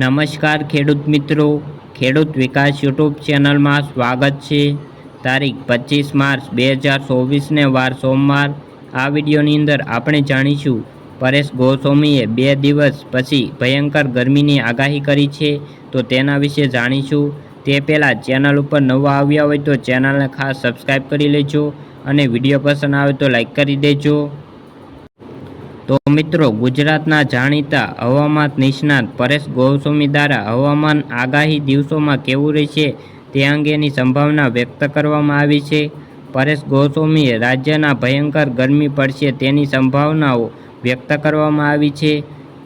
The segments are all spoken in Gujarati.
નમસ્કાર ખેડૂત મિત્રો. ખેડૂત વિકાસ યુટ્યુબ ચેનલમાં સ્વાગત છે. તારીખ પચીસ માર્ચ બે હજાર ચોવીસને વાર સોમવાર. આ વિડીયોની અંદર આપણે જાણીશું, પરેશ ગોસ્વામીએ બે દિવસ પછી ભયંકર ગરમીની આગાહી કરી છે. તો તેના વિશે જાણીશું. તે પહેલાં ચેનલ ઉપર નવા આવ્યા હોય તો ચેનલને ખાસ સબસ્ક્રાઈબ કરી લેજો અને વીડિયો પસંદ આવે તો લાઈક કરી દેજો. તો મિત્રો, ગુજરાતના જાણીતા હવામાન નિષ્ણાત પરેશ ગોસ્વામી દ્વારા હવામાન આગાહી દિવસોમાં કેવું રહેશે તે અંગેની સંભાવના વ્યક્ત કરવામાં આવી છે. પરેશ ગોસ્વામીએ રાજ્યના ભયંકર ગરમી પડશે તેની સંભાવનાઓ વ્યક્ત કરવામાં આવી છે.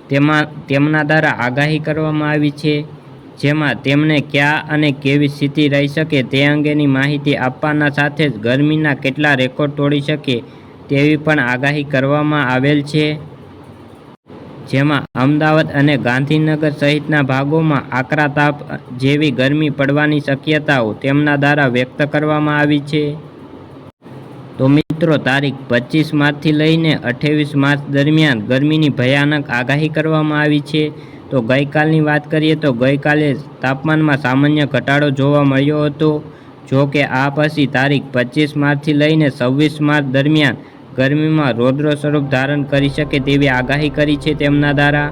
તેમાં, તેમના દ્વારા આગાહી કરવામાં આવી છે, જેમાં તેમને ક્યાં અને કેવી સ્થિતિ રહી શકે તે અંગેની માહિતી આપવાના સાથે જ ગરમીના કેટલા રેકોર્ડ તોડી શકે તેવી પણ આગાહી કરવામાં આવેલ છે. જેમાં અમદાવાદ અને ગાંધીનગર સહિતના ભાગોમાં આકરા તાપ જેવી ગરમી પડવાની શક્યતાઓ તેમના દ્વારા વ્યક્ત કરવામાં આવી છે. તો મિત્રો, તારીખ પચીસ માર્ચથી લઈને અઠ્યાવીસ માર્ચ દરમિયાન ગરમીની ભયાનક આગાહી કરવામાં આવી છે. તો ગઈકાલની વાત કરીએ તો ગઈકાલે તાપમાનમાં સામાન્ય ઘટાડો જોવા મળ્યો હતો. જો કે આ પછી તારીખ પચીસ માર્ચથી લઈને છવ્વીસ માર્ચ દરમિયાન ગરમીમાં રૌદ્ર સ્વરૂપ ધારણ કરી શકે તેવી આગાહી કરી છે તેમના દ્વારા.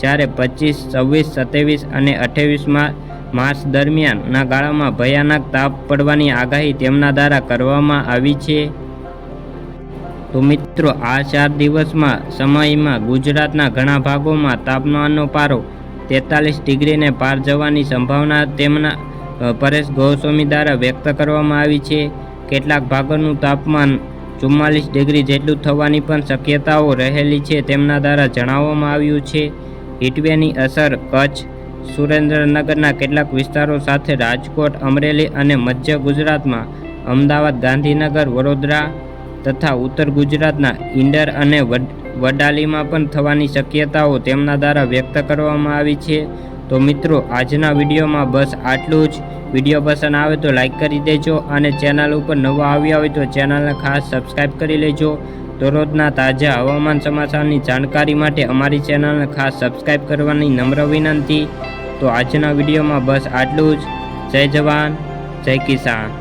જ્યારે પચીસ, છવ્વીસ, સત્યાવીસ અને અઠ્યાવીસમાં માર્ચ દરમિયાનના ગાળામાં ભયાનક તાપ પડવાની આગાહી તેમના દ્વારા કરવામાં આવી છે. તો મિત્રો, આ ચાર દિવસમાં સમયમાં ગુજરાતના ઘણા ભાગોમાં તાપમાનનો પારો તેતાલીસ ડિગ્રીને પાર જવાની સંભાવના તેમના પરેશ ગોસ્વામી દ્વારા વ્યક્ત કરવામાં આવી છે. કેટલાક ભાગોનું તાપમાન ચુમ્માલીસ ડિગ્રી જેટલું થવાની પણ શક્યતાઓ રહેલી છે તેમના દ્વારા જણાવવામાં આવ્યું છે. હીટવેની અસર કચ્છ, સુરેન્દ્રનગરના કેટલાક વિસ્તારો સાથે રાજકોટ, અમરેલી અને મધ્ય ગુજરાતમાં, અમદાવાદ, ગાંધીનગર, વડોદરા તથા ઉત્તર ગુજરાતના ઈંડર અને વડાલીમાં પણ થવાની શક્યતાઓ તેમના દ્વારા વ્યક્ત કરવામાં આવી છે. તો મિત્રો, આજના વિડીયોમાં બસ આટલું જ. વીડિયો પસંદ આવે તો લાઇક કરી દેજો અને ચેનલ ઉપર નવા આવ્યા હોય તો ચેનલને ખાસ સબસ્ક્રાઈબ કરી લેજો. દરરોજના તાજા હવામાન સમાચારની જાણકારી માટે અમારી ચેનલને ખાસ સબસ્ક્રાઈબ કરવાની નમ્ર વિનંતી. તો આજના વિડીયોમાં બસ આટલું જ. જય જવાન, જય કિસાન.